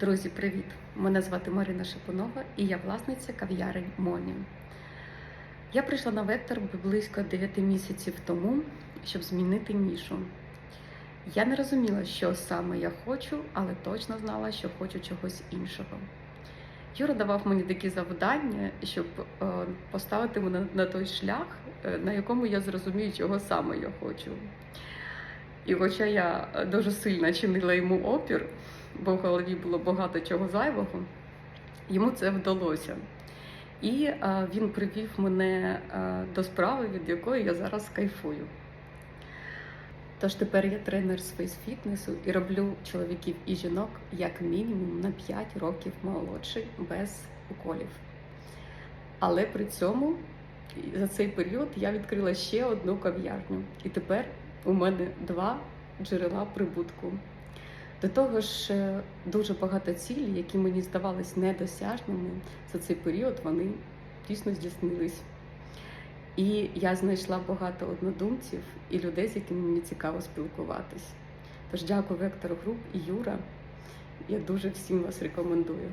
Друзі, привіт! Мене звати Марина Шипунова і я власниця кав'ярень Моні. Я прийшла на вектор близько 9 місяців тому, щоб змінити нішу. Я не розуміла, що саме я хочу, але точно знала, що хочу чогось іншого. Юра давав мені такі завдання, щоб е, поставити мене на той шлях, е, на якому я зрозумію, чого саме я хочу. І хоча я дуже сильно чинила йому опір, бо в голові було багато чого зайвого, йому це вдалося. І е, він привів мене е, до справи, від якої я зараз кайфую. Тож тепер я тренер з фейс-фітнесу і роблю чоловіків і жінок як мінімум на 5 років молодший без уколів. Але при цьому за цей період я відкрила ще одну кав'ярню. І тепер у мене два джерела прибутку. До того ж, е, дуже багато цілей, які мені здавались недосяжними за цей період, вони дійсно здійснились. І я знайшла багато однодумців і людей, з якими мені цікаво спілкуватись. Тож дякую Вектор Груп і Юра. Я дуже всім вас рекомендую.